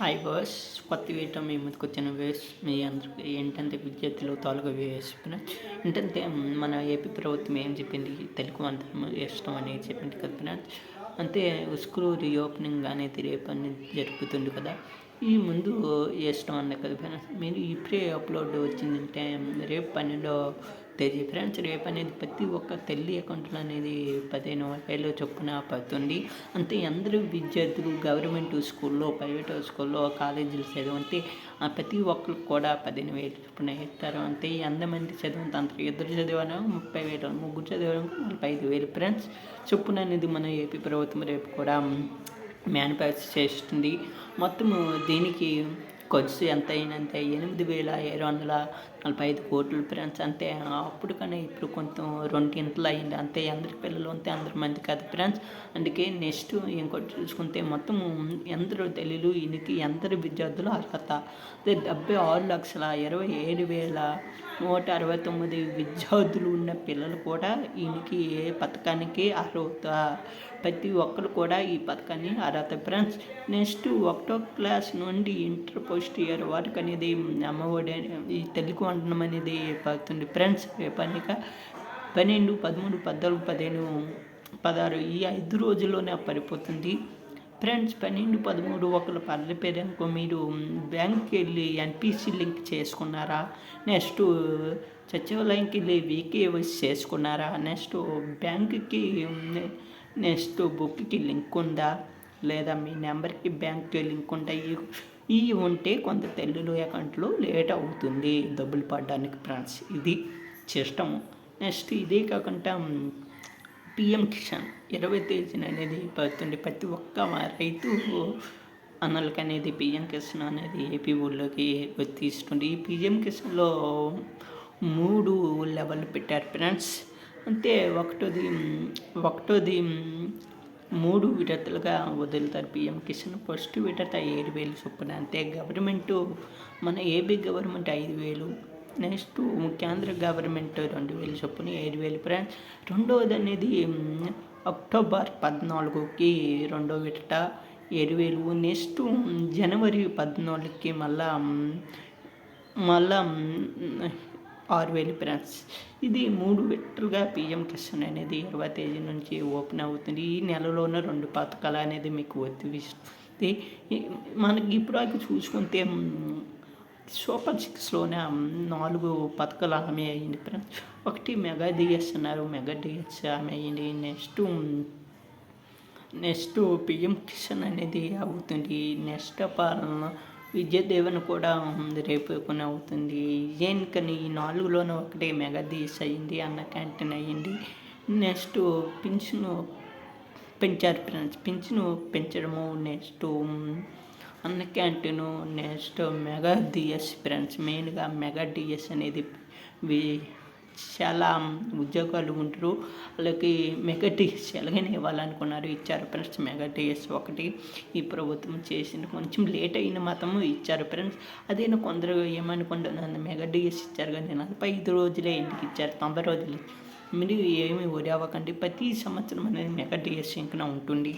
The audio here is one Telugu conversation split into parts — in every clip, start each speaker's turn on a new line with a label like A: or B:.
A: హాయ్ బాస్ కొత్త వేయటం మీ ముందుకు వచ్చిన వేస్ మీ అందరికి ఏంటంటే విద్యార్థులు తాలూకా వేసుకున్న ఏంటంటే మన ఏపీ ప్రభుత్వం ఏం చెప్పింది? తెలుగు అంతా ఇష్టం అని చెప్పింది కదా ఫ్రెండ్స్ అంటే స్కూల్ రీఓపెనింగ్ అనేది రేపు అనేది జరుగుతుంది కదా. ఈ ముందు ఇష్టం అన్న కదా ఫ్రెండ్స్. మీరు ఇప్పుడే అప్లోడ్ వచ్చిందంటే రేపు పన్నెండో తేదీ ఫ్రెండ్స్. రేపు అనేది ప్రతి ఒక్క తల్లి అకౌంట్లో అనేది పదిహేను వేలు చొప్పున పడుతుంది. అంతే అందరూ విద్యార్థులు గవర్నమెంట్ స్కూల్లో ప్రైవేట్ స్కూల్లో కాలేజీలు చదివంతే ప్రతి ఒక్కరు కూడా పదిహేను వేలు చొప్పున ఇస్తారు. అంతే ఎంతమంది చదివంత అంత ఇద్దరు చదివాను ముప్పై వేలు ముగ్గురు చదివాను నలభై ఐదు వేలు ఫ్రెండ్స్. చొప్పున అనేది మన ఏపీ ప్రభుత్వం రేపు కూడా మ్యానుఫ్యాక్చర్ చేస్తుంది. మొత్తము దీనికి ఖర్చు ఎంత? అయినంత ఎనిమిది వేల ఏడు వందల నలభై ఐదు కోట్లు ఫ్రెండ్స్ అంతే. అప్పుడు కానీ ఇప్పుడు కొంచెం రెండింతలు అయింది అంతే అందరి పిల్లలు అంతే అందరి మంది కాదు ఫ్రెండ్స్. అందుకే నెక్స్ట్ ఇంకోటి చూసుకుంటే మొత్తం ఎందరో తెలుగు ఇనికి ఎందరు విద్యార్థులు అర్హత. అదే డెబ్బై ఆరు లక్షల ఇరవై ఏడు వేల నూట అరవై తొమ్మిది విద్యార్థులు ఉన్న పిల్లలు కూడా ఈయనకి ఏ పథకానికి అర్హత. ప్రతి ఒక్కరు కూడా ఈ పథకాన్ని అర్హత ఫ్రెండ్స్. నెక్స్ట్ ఒకటో క్లాస్ నుండి ఇంటర్ పోస్ట్ ఇయర్ వరకు అనేది అమ్మఒడి ఈ తెలుగు వంటనం అనేది పడుతుంది ఫ్రెండ్స్ పనిక? పన్నెండు పదమూడు పద్నాలుగు పదిహేను పదహారు ఈ ఐదు రోజుల్లోనే పడిపోతుంది ఫ్రెండ్స్ పన్నెండు పదమూడు ఒకరు పర్లిపోయారనుకో మీరు బ్యాంక్కి వెళ్ళి ఎన్పిసి లింక్ చేసుకున్నారా? నెక్స్ట్ సచివాలయంకి వెళ్ళి వీకేవైస్ చేసుకున్నారా? నెక్స్ట్ బ్యాంకుకి నెక్స్ట్ బుక్కి లింక్ ఉందా? లేదా మీ నెంబర్కి బ్యాంక్కి లింక్ ఉందా? ఈ ఉంటే కొంత తెలుగు అకౌంట్లో లేట్ అవుతుంది. డబ్బులు పడడానికి ఫ్రెండ్స్ ఇది సిస్టమ్ నెక్స్ట్ ఇదే కాకుండా పిఎం కిసాన్ ఇరవై తేదీన అనేది పడుతుంది. ప్రతి ఒక్క రైతు అన్నలకి అనేది పిఎం కిసాన్ అనేది ఏపీ ఊళ్ళోకి తీస్తుంది. ఈ పిఎం కిసాన్లో మూడు లెవెల్ పెట్టారు. ఫ్రెండ్స్ అంటే ఒకటోది ఒకటోది మూడు విడతలుగా వదులుతారు పిఎం కిసాన్ ఫస్ట్ విడత ఏడు వేలు చొప్పున. అంతే గవర్నమెంట్ మన ఏపీ గవర్నమెంట్ ఐదు వేలు. నెక్స్ట్ కేంద్ర గవర్నమెంట్ రెండు వేలు చొప్పున ఏడు వేలు. ఫ్రెండ్స్ రెండవది అనేది అక్టోబర్ పద్నాలుగుకి రెండో విడత ఏడు వేలు. నెక్స్ట్ జనవరి పద్నాలుగుకి మళ్ళా మళ్ళా ఆరు వేలు ఫ్రెండ్స్ ఇది మూడు విడతలుగా పిఎం కిసాన్ అనేది ఇరవై తేదీ నుంచి ఓపెన్ అవుతుంది. ఈ నెలలోనే రెండు పథకాలు అనేది మీకు వర్తిస్తుంది. మనకి ఇప్పుడు చూసుకుంటే సూపర్ సిక్స్లోనే నాలుగు పథకాలు ఆమె అయ్యింది ఫ్రెండ్స్ ఒకటి మెగా డిఎస్ అన్నారు. మెగా డిఎస్ ఆమె అయ్యింది. నెక్స్ట్ నెక్స్ట్ పిఎం కిషన్ అనేది అవుతుంది. నెక్స్ట్ పాలన విద్యాదేవన్ కూడా రేపు కొన్ని అవుతుంది. కానీ ఈ నాలుగులోనే ఒకటే మెగా అయ్యింది అన్న క్యాంటీన్ అయ్యింది నెక్స్ట్ పింఛను పెంచారు ఫ్రెండ్స్. పింఛను పెంచడము next Anna canteen next mega DS friends. మెయిన్గా మెగా డిఎస్ అనేది చాలా ఉద్యోగాలు ఉంటారు. వాళ్ళకి మెగా డిఎస్ ఎలాగైనా ఇవ్వాలనుకున్నారు. ఇచ్చారు ఫ్రెండ్స్. మెగా ఒకటి ఈ ప్రభుత్వం చేసింది. కొంచెం లేట్ అయిన మాత్రము ఇచ్చారు ఫ్రెండ్స్. అదేనా కొందరు ఏమనుకుంటున్నాను మెగా ఇచ్చారు కానీ నలభై ఐదు రోజులే ఎందుకు ఇచ్చారు. తొంభై రోజులు. మీరు ఏమి ఒరి అవ్వకండి. ప్రతి సంవత్సరం అనేది మెగా డిఎస్ ఇంకా ఉంటుంది.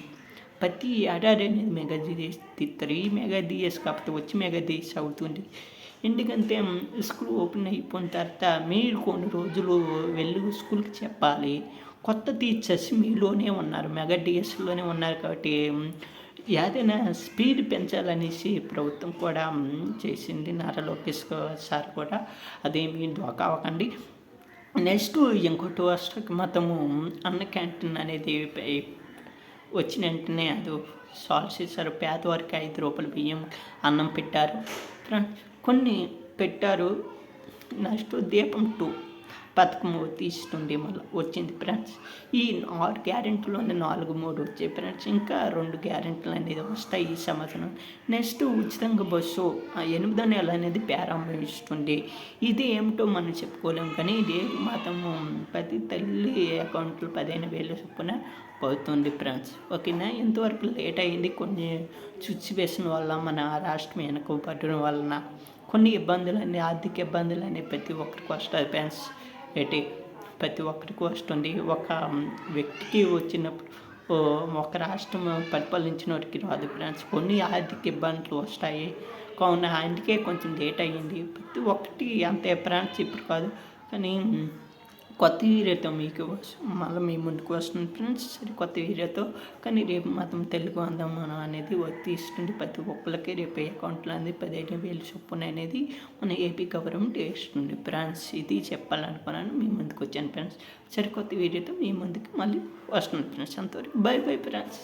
A: ప్రతి ఏడాది అనేది మెగా డిఎస్ తీస్తారు ఈ మెగా డిఎస్ కాకపోతే వచ్చి మెగా డిఎస్ అవుతుంది. ఎందుకంటే స్కూల్ ఓపెన్ అయిపోయిన తర్వాత మీరు కొన్ని రోజులు వెళ్ళి స్కూల్కి చెప్పాలి. కొత్త టీచర్స్ మీలోనే ఉన్నారు మెగా డిఎస్లోనే ఉన్నారు కాబట్టి ఏదైనా స్పీడ్ పెంచాలనేసి ప్రభుత్వం కూడా చేసింది. నారా లోకేష్ సార్ కూడా అదేమి దోకా అవ్వకండి. నెక్స్ట్ ఇంకోటి వస్తే మతము అన్న క్యాంటీన్ అనేది వచ్చిన వెంటనే అది సాల్వ్ చేశారు. పేదవారికి ఐదు రూపాయలు బియ్యం అన్నం పెట్టారు. కొన్ని పెట్టారు. నెక్స్ట్ దీపం టూ. పథకం తీస్తుంది మళ్ళీ వచ్చింది ఫ్రెండ్స్ ఈ ఆరు గ్యారెంటీలోనే నాలుగు మూడు వచ్చాయి ఫ్రెండ్స్ ఇంకా రెండు గ్యారెంటీలు అనేది వస్తాయి ఈ సంవత్సరం. నెక్స్ట్ ఉచితంగా బస్సు ఎనిమిదో నెల అనేది ప్రారంభిస్తుంది ఇది ఏమిటో మనం చెప్పుకోలేము కానీ ఇది మాత్రం ప్రతి తల్లి అకౌంట్లు పదిహేను వేలు చొప్పున పోతుంది ఫ్రెండ్స్ ఓకేనా? ఇంతవరకు లేట్ అయింది. కొన్ని సిచ్యువేషన్ వల్ల మన రాష్ట్రం వెనకబడడం వలన కొన్ని ఇబ్బందులన్నీ ఆర్థిక ఇబ్బందులు ఇబ్బందులన్నీ ప్రతి ఒక్కరికి వస్తాయి ఫ్రెండ్స్ ఏంటి ప్రతి ఒక్కరికి వస్తుంది. ఒక వ్యక్తికి వచ్చినప్పుడు ఒక రాష్ట్రం పరిపాలించిన వారికి రాదు. ఫ్రెండ్స్ కొన్ని ఆర్థిక ఇబ్బందులు వస్తాయి. కావున అందుకే కొంచెం లేట్ అయ్యింది. ప్రతి ఒక్కటి అంతే. ఫ్రెండ్స్ ఇప్పుడు కాదు. కానీ కొత్త వీడియోతో మీకు మళ్ళీ మీ ముందుకు వస్తుంది ఫ్రెండ్స్. సరే కొత్త వీడియోతో. కానీ రేపు మాత్రం తెలుగు అందం మనం అనేది తీస్తుంది ప్రతి ఒక్కరికి రేపు అకౌంట్లో అనేది పదిహేను వేలు చొప్పున అనేది మన ఏపీ గవర్నమెంట్ వేస్తుంది ఫ్రెండ్స్. ఇది చెప్పాలనుకున్నాను. మీ ముందుకు వచ్చాను ఫ్రెండ్స్. సరే కొత్త వీడియోతో మీ ముందుకు మళ్ళీ వస్తుంది ఫ్రెండ్స్. అంతవరకు బై బై ఫ్రెండ్స్.